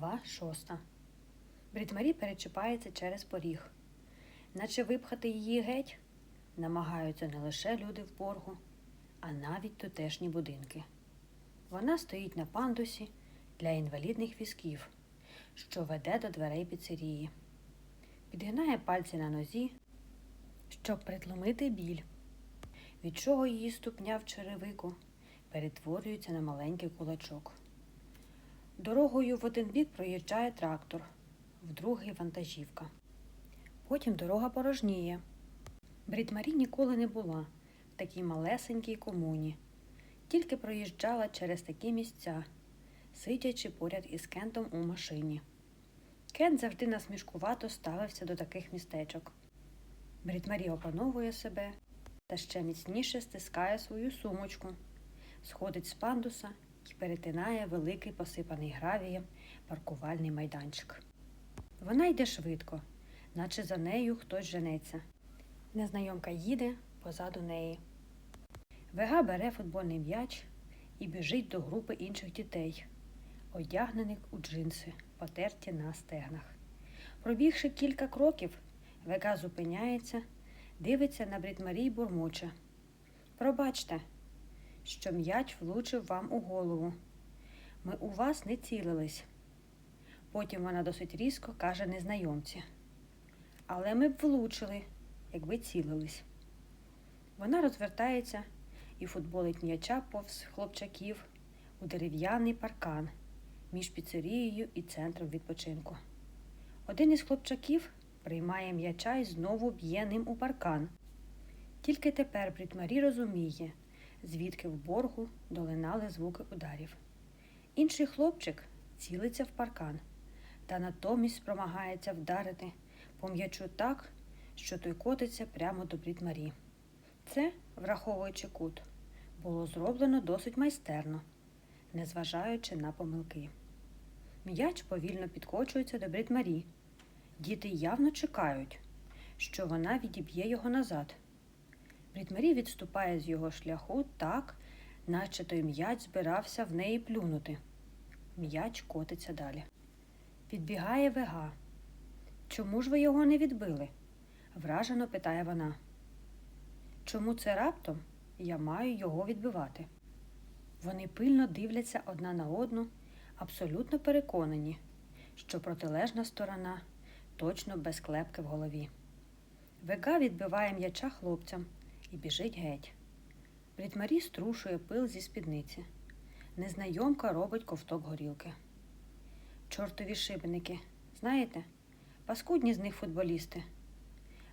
Глава шоста. Брітмарі перечіпається через поріг. Наче випхати її геть намагаються не лише люди в боргу, а навіть тутешні будинки. Вона стоїть на пандусі для інвалідних візків, що веде до дверей піцерії. Підгинає пальці на нозі, щоб притлумити біль, від чого її ступня в черевику перетворюється на маленький кулачок. Дорогою в один бік проїжджає трактор, в другий вантажівка. Потім дорога порожніє. Брітмарі ніколи не була в такій малесенькій комуні, тільки проїжджала через такі місця, сидячи поряд із Кентом у машині. Кент завжди насмішкувато ставився до таких містечок. Брітмарі опановує себе та ще міцніше стискає свою сумочку, сходить з пандуса і перетинає великий посипаний гравієм паркувальний майданчик. Вона йде швидко, наче за нею хтось женеться. Незнайомка їде позаду неї. Вега бере футбольний м'яч і біжить до групи інших дітей, одягнених у джинси, потерті на стегнах. Пробігши кілька кроків, Вега зупиняється, дивиться на й бурмоче. Пробачте, що м'яч влучив вам у голову. Ми у вас не цілились. Потім вона досить різко каже незнайомці. Але ми б влучили, якби цілились. Вона розвертається і футболить м'яча повз хлопчаків у дерев'яний паркан між піцерією і центром відпочинку. Один із хлопчаків приймає м'яча і знову б'є ним у паркан. Тільки тепер Брітмарі розуміє, звідки в боргу долинали звуки ударів. Інший хлопчик цілиться в паркан та натомість промагається вдарити по м'ячу так, що той котиться прямо до Брітмарі. Це, враховуючи кут, було зроблено досить майстерно, незважаючи на помилки. М'яч повільно підкочується до Брітмарі. Діти явно чекають, що вона відіб'є його назад. Брітмарі відступає з його шляху так, наче той м'яч збирався в неї плюнути. М'яч котиться далі. Підбігає вега. Чому ж ви його не відбили? вражено питає вона. Чому це раптом я маю його відбивати? Вони пильно дивляться одна на одну, абсолютно переконані, що протилежна сторона точно без клепки в голові. Вега відбиває м'яча хлопцям і біжить геть. Брітмарі струшує пил зі спідниці. Незнайомка робить ковток горілки. Чортові шибеники, знаєте, паскудні з них футболісти.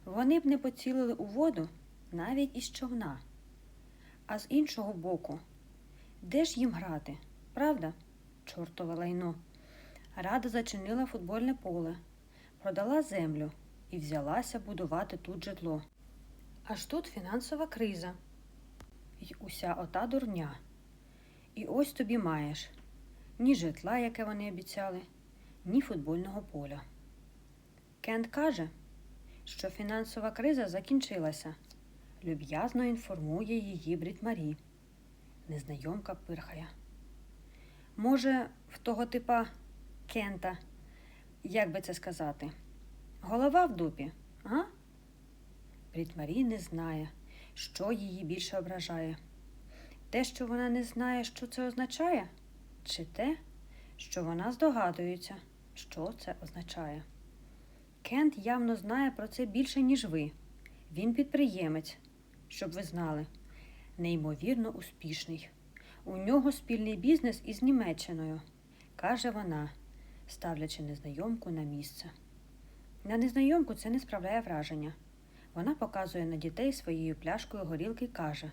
Вони б не поцілили у воду навіть із човна. А з іншого боку, де ж їм грати? Правда? Чортове лайно. Рада зачинила футбольне поле, продала землю і взялася будувати тут житло. Аж тут фінансова криза. І уся ота дурня. І ось тобі маєш ні житла, яке вони обіцяли, ні футбольного поля. Кент каже, що фінансова криза закінчилася. Люб'язно інформує її Брітмарі. Незнайомка пирхає. Може, в того типа Кента, як би це сказати, голова в дупі, а? Брітмарі не знає, що її більше ображає. Те, що вона не знає, що це означає, чи те, що вона здогадується, що це означає. Кент явно знає про це більше, ніж ви. Він підприємець, щоб ви знали, неймовірно успішний. У нього спільний бізнес із Німеччиною, каже вона, ставлячи незнайомку на місце. На незнайомку це не справляє враження. Вона показує на дітей своєю пляшкою горілки і каже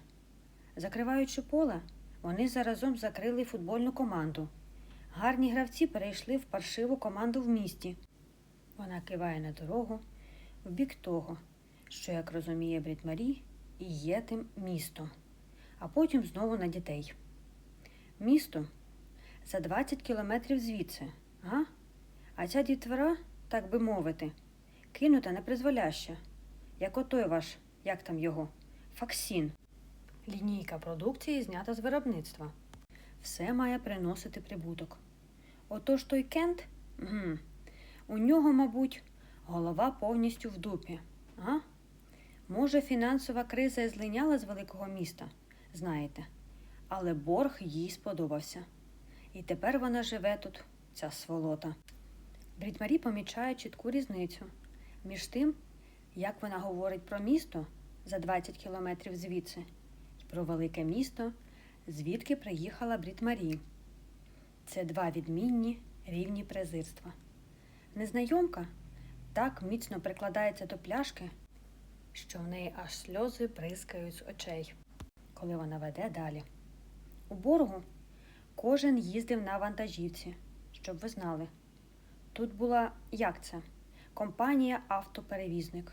Закриваючи поле, вони заразом закрили футбольну команду. Гарні гравці перейшли в паршиву команду в місті. Вона киває на дорогу в бік того, що, як розуміє Брітмарі, і є тим містом, а потім знову на дітей. Місто за 20 кілометрів звідси, га? А ця дітвора, так би мовити, кинута непризволяща, як отой ваш, як там його, Факсін. Лінійка продукції знята з виробництва. Все має приносити прибуток. Отож той Кент Гм. У нього, мабуть, голова повністю в дупі. А? Може, фінансова криза і злиняла з великого міста, знаєте, але борг їй сподобався. І тепер вона живе тут, ця сволота. Брітмарі помічає чітку різницю між тим, як вона говорить про місто за 20 кілометрів звідси, і про велике місто, звідки приїхала Брітмарі. Це два відмінні рівні презирства. Незнайомка так міцно прикладається до пляшки, що в неї аж сльози бризкають з очей, коли вона веде далі. У боргу кожен їздив на вантажівці, щоб ви знали. Тут була як це? Компанія автоперевізник.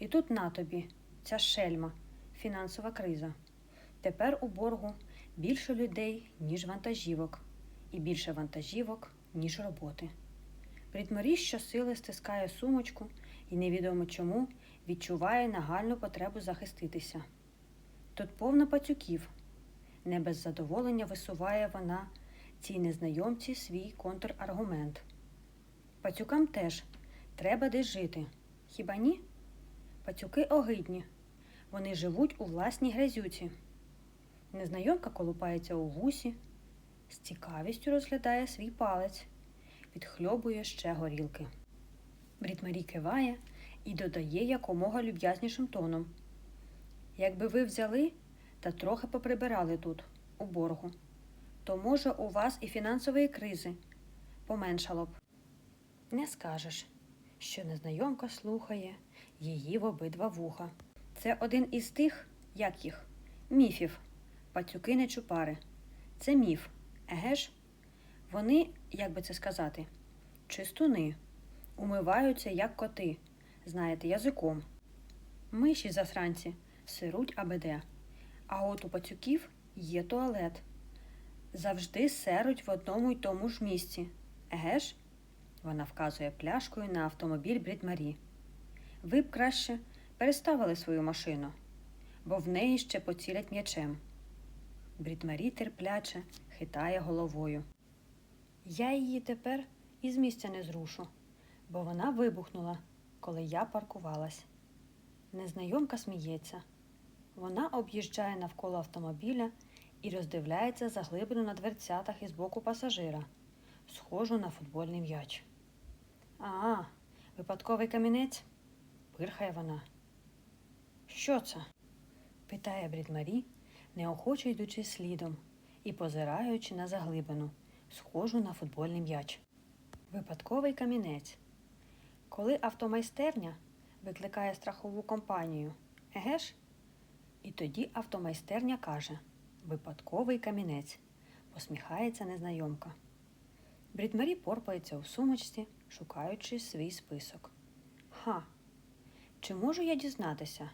І тут на тобі ця шельма, фінансова криза. Тепер у боргу більше людей, ніж вантажівок, і більше вантажівок, ніж роботи. Брітмарі щосили стискає сумочку і невідомо чому відчуває нагальну потребу захиститися. Тут повно пацюків. Не без задоволення висуває вона цій незнайомці свій контраргумент. Пацюкам теж треба десь жити. Хіба ні? Пацюки огидні. Вони живуть у власній грязюці. Незнайомка колупається у вусі, з цікавістю розглядає свій палець, підхльобує ще горілки. Брітмарі киває і додає якомога люб'язнішим тоном. Якби ви взяли та трохи поприбирали тут, у боргу, то, може, у вас і фінансової кризи поменшало б. Не скажеш, що незнайомка слухає її в обидва вуха. Це один із тих, як їх, міфів, пацюки не чупари. Це міф, еге ж? Вони, як би це сказати, чистуни, умиваються, як коти, знаєте, язиком. Миші засранці сируть абеде, а от у пацюків є туалет. Завжди серуть в одному й тому ж місці. Еге ж? Вона вказує пляшкою на автомобіль Брітмарі. Ви б краще переставили свою машину, бо в неї ще поцілять м'ячем. Брітмарі терпляче хитає головою. Я її тепер із місця не зрушу, бо вона вибухнула, коли я паркувалась. Незнайомка сміється. Вона об'їжджає навколо автомобіля і роздивляється заглибину на дверцятах із боку пасажира, схожу на футбольний м'яч. А, випадковий камінець? Пирхає вона. Що це? питає Брідмарі, неохоче йдучи слідом і позираючи на заглибину, схожу на футбольний м'яч. Випадковий камінець. Коли автомайстерня викликає страхову компанію, еге ж? І тоді автомайстерня каже Випадковий камінець, посміхається незнайомка. Брідмарі порпається у сумочці, шукаючи свій список. Ха, чи можу я дізнатися,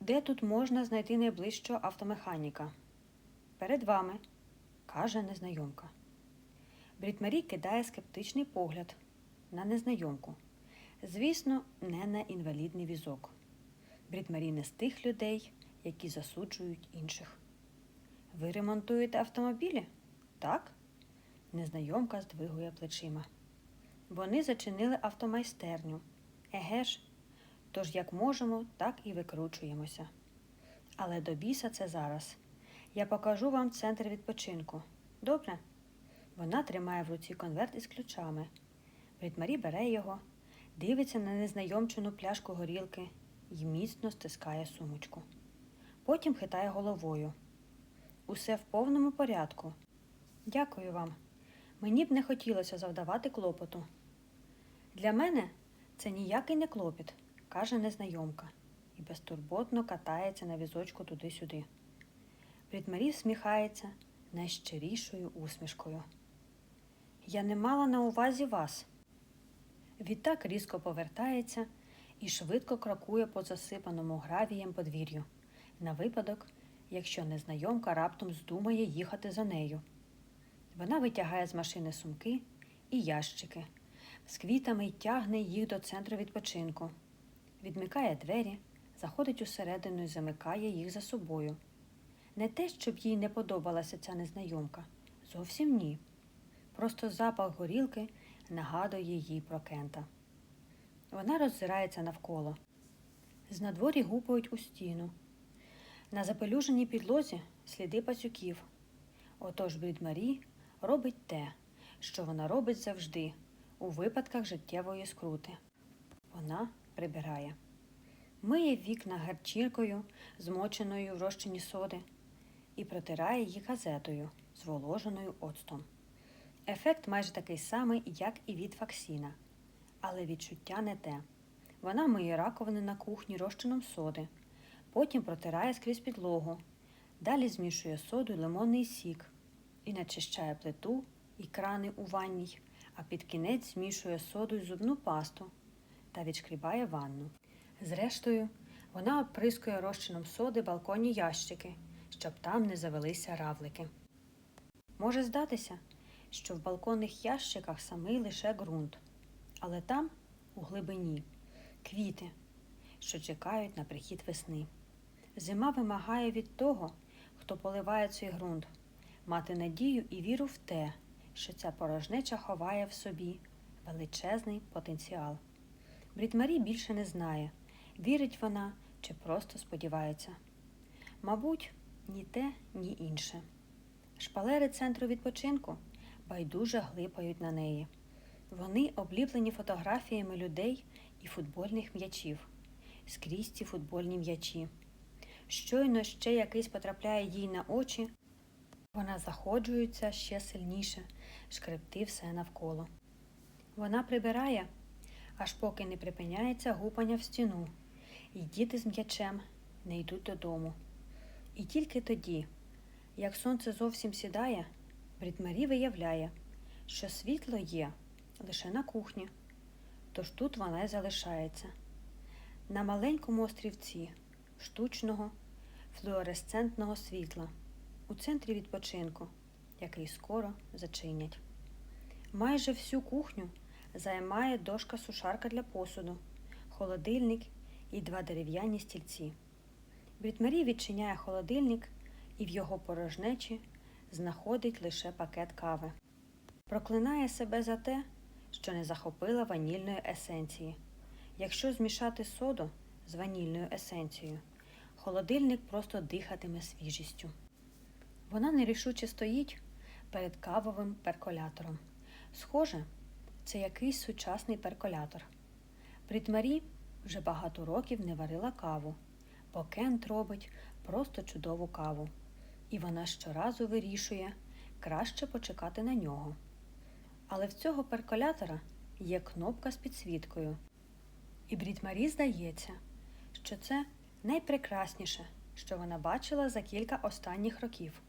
де тут можна знайти найближчого автомеханіка? Перед вами, каже незнайомка. Брітмарі кидає скептичний погляд на незнайомку. Звісно, не на інвалідний візок. Брітмарі не з тих людей, які засуджують інших. Ви ремонтуєте автомобілі? Так? Незнайомка здвигує плечима. Вони зачинили автомайстерню. Еге ж, тож як можемо, так і викручуємося. Але до біса це зараз. Я покажу вам центр відпочинку. Добре? Вона тримає в руці конверт із ключами. Брітмарі бере його, дивиться на незнайомчену пляшку горілки і міцно стискає сумочку. Потім хитає головою. Усе в повному порядку. Дякую вам. Мені б не хотілося завдавати клопоту. Для мене це ніякий не клопіт, каже незнайомка, і безтурботно катається на візочку туди-сюди. Брітмарі всміхається найщирішою усмішкою. Я не мала на увазі вас. Відтак різко повертається і швидко крокує по засипаному гравієм подвір'ю, на випадок, якщо незнайомка раптом здумає їхати за нею. Вона витягає з машини сумки і ящики, з квітами й тягне їх до центру відпочинку, відмикає двері, заходить усередину і замикає їх за собою. Не те, щоб їй не подобалася ця незнайомка, зовсім ні. Просто запах горілки нагадує їй про Кента. Вона роззирається навколо. Знадворі гупають у стіну. На запелюженій підлозі сліди пацюків. Отож Брід Марі робить те, що вона робить завжди у випадках життєвої скрути. Вона прибирає. Миє вікна гарчіркою, змоченою в розчині соди, і протирає їх газетою, зволоженою оцтом. Ефект майже такий самий, як і від факсіна, але відчуття не те. Вона миє раковини на кухні розчином соди, потім протирає скрізь підлогу, далі змішує соду й лимонний сік і начищає плиту і крани у ванній, а під кінець змішує соду й зубну пасту та відшкрібає ванну. Зрештою, вона оприскує розчином соди балконні ящики, щоб там не завелися равлики. Може здатися, що в балконних ящиках самий лише ґрунт, але там, у глибині, квіти, що чекають на прихід весни. Зима вимагає від того, хто поливає цей ґрунт, мати надію і віру в те, що ця порожнеча ховає в собі величезний потенціал. Брітмарі більше не знає, вірить вона чи просто сподівається. Мабуть, ні те, ні інше. Шпалери центру відпочинку байдуже глипають на неї. Вони обліплені фотографіями людей і футбольних м'ячів. Скрізь ці футбольні м'ячі. Щойно ще якийсь потрапляє їй на очі, вона заходжується ще сильніше, шкребти все навколо. Вона прибирає, аж поки не припиняється гупання в стіну, і діти з м'ячем не йдуть додому. І тільки тоді, як сонце зовсім сідає, Брітмарі виявляє, що світло є лише на кухні, тож тут вона й залишається. На маленькому острівці штучного флуоресцентного світла у центрі відпочинку, який скоро зачинять. Майже всю кухню займає дошка сушарка для посуду, холодильник і два дерев'яні стільці. Брітмарі відчиняє холодильник і в його порожнечі знаходить лише пакет кави. Проклинає себе за те, що не захопила ванільної есенції. Якщо змішати соду з ванільною есенцією, холодильник просто дихатиме свіжістю. Вона нерішуче стоїть перед кавовим перколятором. Схоже, це якийсь сучасний перколятор. Брітмарі вже багато років не варила каву, бо Кент робить просто чудову каву, і вона щоразу вирішує краще почекати на нього. Але в цього перколятора є кнопка з підсвіткою, і Брітмарі здається, що це найпрекрасніше, що вона бачила за кілька останніх років.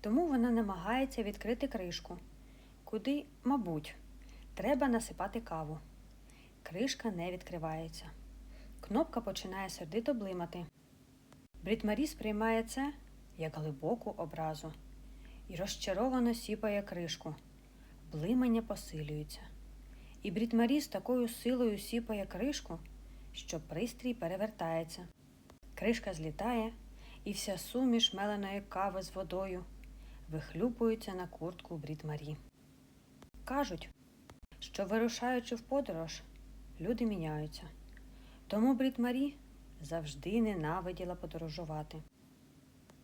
Тому вона намагається відкрити кришку, куди, мабуть, треба насипати каву. Кришка не відкривається. Кнопка починає сердито блимати. Брітмарі сприймає це як глибоку образу і розчаровано сіпає кришку. Блимання посилюється. І Брітмарі з такою силою сіпає кришку, що пристрій перевертається. Кришка злітає, і вся суміш меленої кави з водою вихлюпується на куртку Брітмарі. Кажуть, що вирушаючи в подорож, люди міняються. Тому Брітмарі завжди ненавиділа подорожувати.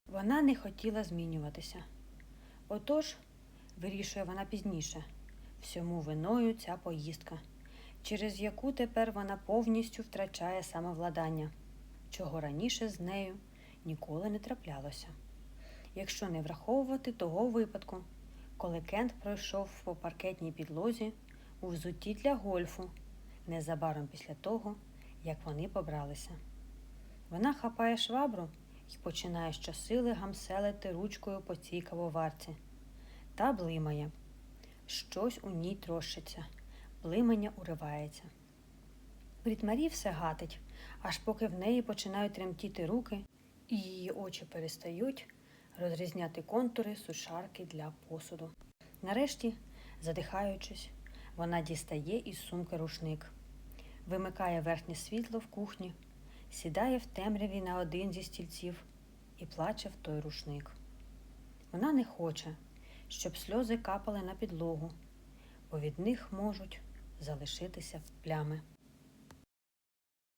Вона не хотіла змінюватися. Отож, вирішує вона пізніше, всьому виною ця поїздка, через яку тепер вона повністю втрачає самовладання, чого раніше з нею ніколи не траплялося. Якщо не враховувати того випадку, коли Кент пройшов по паркетній підлозі у взутті для гольфу незабаром після того, як вони побралися. Вона хапає швабру і починає щосили гамселити ручкою по цій кавоварці. Та блимає. Щось у ній трощиться, блимання уривається. Брітмарі все гатить, аж поки в неї починають тремтіти руки, і її очі перестають розрізняти контури сушарки для посуду. Нарешті, задихаючись, вона дістає із сумки рушник, вимикає верхнє світло в кухні, сідає в темряві на один зі стільців і плаче в той рушник. Вона не хоче, щоб сльози капали на підлогу, бо від них можуть залишитися плями.